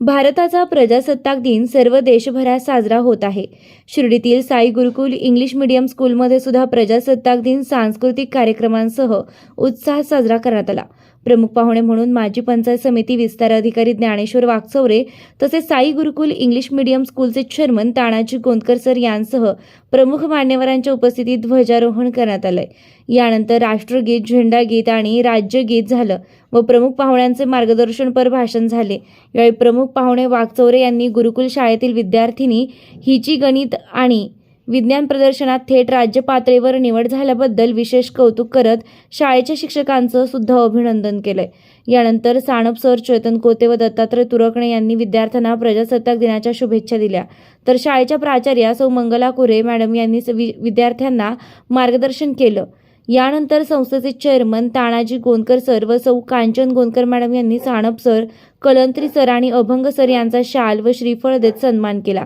भारताचा प्रजासत्ताक दिन सर्व देशभरात साजरा होत आहे. शिर्डीतील साई गुरुकुल इंग्लिश मीडियम स्कूलमध्ये सुद्धा प्रजासत्ताक दिन सांस्कृतिक कार्यक्रमांसह उत्साहात साजरा करण्यात आला. प्रमुख पाहुणे म्हणून माजी पंचायत समिती विस्तार अधिकारी ज्ञानेश्वर वाघचौरे तसेच साई गुरुकुल इंग्लिश मीडियम स्कूलचे चेअरमन तानाजी गोंदकर सर यांसह प्रमुख मान्यवरांच्या उपस्थितीत ध्वजारोहण करण्यात आलंय. यानंतर राष्ट्रगीत झेंडा गीत आणि राज्यगीत झालं. व प्रमुख पाहुण्यांचे मार्गदर्शनपर भाषण झाले. यावेळी प्रमुख पाहुणे वाघचौरे यांनी गुरुकुल शाळेतील विद्यार्थिनी हिची गणित आणि विज्ञान प्रदर्शनात थेट राज्य पातळीवर निवड झाल्याबद्दल विशेष कौतुक करत शाळेच्या शिक्षकांचं सुद्धा अभिनंदन केलंय. यानंतर साणप सर चेतन कोते व दत्तात्रय तुरकणे यांनी विद्यार्थ्यांना प्रजासत्ताक दिनाच्या शुभेच्छा दिल्या. तर शाळेच्या प्राचार्या सौ मंगला कुरे मॅडम यांनी स- वि- विद्यार्थ्यांना मार्गदर्शन केलं. यानंतर संस्थेचे चेअरमन तानाजी गोंदकर सर व सौ कांचन गोंदकर मॅडम यांनी साणप सर कलंत्री सर आणि अभंग सर यांचा शाल व श्रीफळ देत सन्मान केला.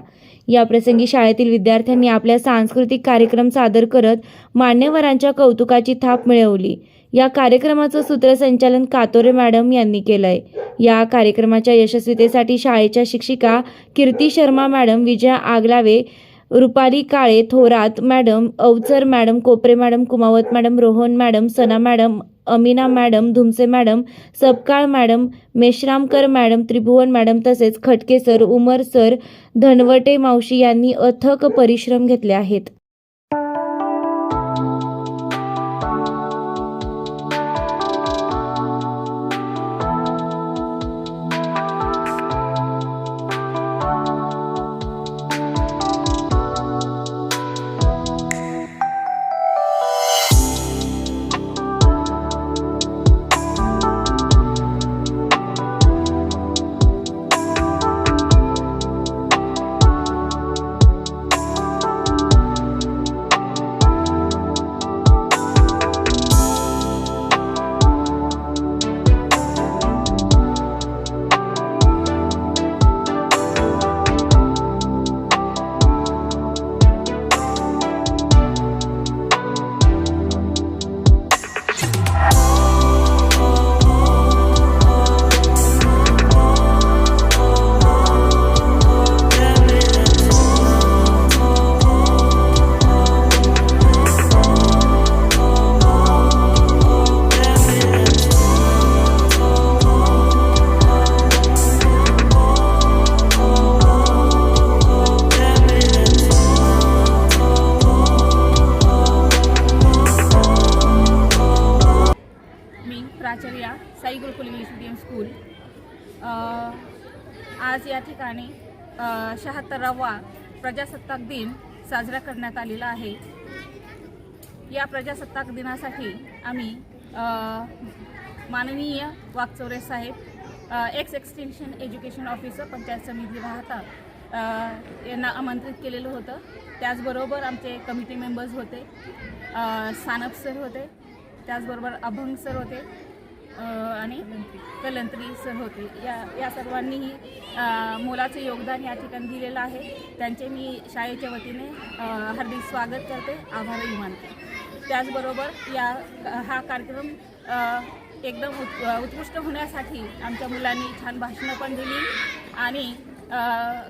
या प्रसंगी शाळेतील विद्यार्थ्यांनी आपल्या सांस्कृतिक कार्यक्रम सादर करत मान्यवरांच्या कौतुकाची थाप मिळवली. या कार्यक्रमाचं सूत्रसंचालन कातोरे मॅडम यांनी केलंय. या कार्यक्रमाच्या यशस्वीतेसाठी शाळेच्या शिक्षिका Kirti Sharma madam Vijaya Agalave Rupali Kale Thorat madam Avchar madam Kopre madam Kumawat madam Rohan madam Sana madam Amina madam Dhumse madam Sabkal madam Meshramkar madam Tribhuvan madam तसेच खटके सर उमर sir Dhanwate मावशी यांनी अथक परिश्रम घेतले आहेत. School आज या ठिकाणी शहात्तरावा प्रजासत्ताक दिन साजरा करण्यात आलेला आहे. या प्रजासत्ताक दिनासाठी आम्ही माननीय वाकचौरे साहेब ex extension education officer panchayat समिती राहता यांना आमंत्रित केलेलं होतं. त्याचबरोबर आमचे कमिटी मेंबर्स होते. सानप सर होते. त्याचबरोबर अभंग सर होते. आणि कलंत्री सर होते. या या सर्वांनीही मोलाचं योगदान या ठिकाणी दिलेलं आहे. त्यांचे मी शाळेच्या वतीने हार्दिक स्वागत करते आभारही मानते. त्याचबरोबर या हा कार्यक्रम एकदम उत् उत्कृष्ट होण्यासाठी आमच्या मुलांनी छान भाषणं पण दिली आणि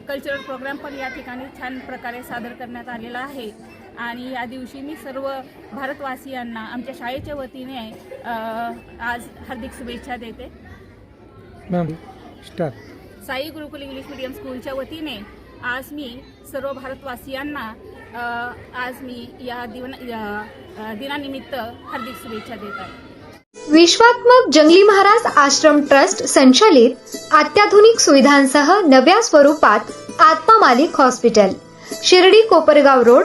कल्चरल प्रोग्राम पण या ठिकाणी छान प्रकारे सादर करण्यात आलेला आहे. आणि या दिवशी मी सर्व भारतवासियांना आमच्या शाळेच्या वतीने आज हार्दिक शुभेच्छा देते. Ma'am start Sai Gurukul English medium स्कूलच्या वतीने आज मी सर्व भारतवासियांना आज मी या दिवन या, अ, दिनानिमित्त हार्दिक शुभेच्छा देत आहे. विश्वात्मक जंगली महाराज आश्रम ट्रस्ट संचालित अत्याधुनिक सुविधांसह नव्या स्वरूपात आत्मा मालिक हॉस्पिटल शिर्डी कोपरगाव रोड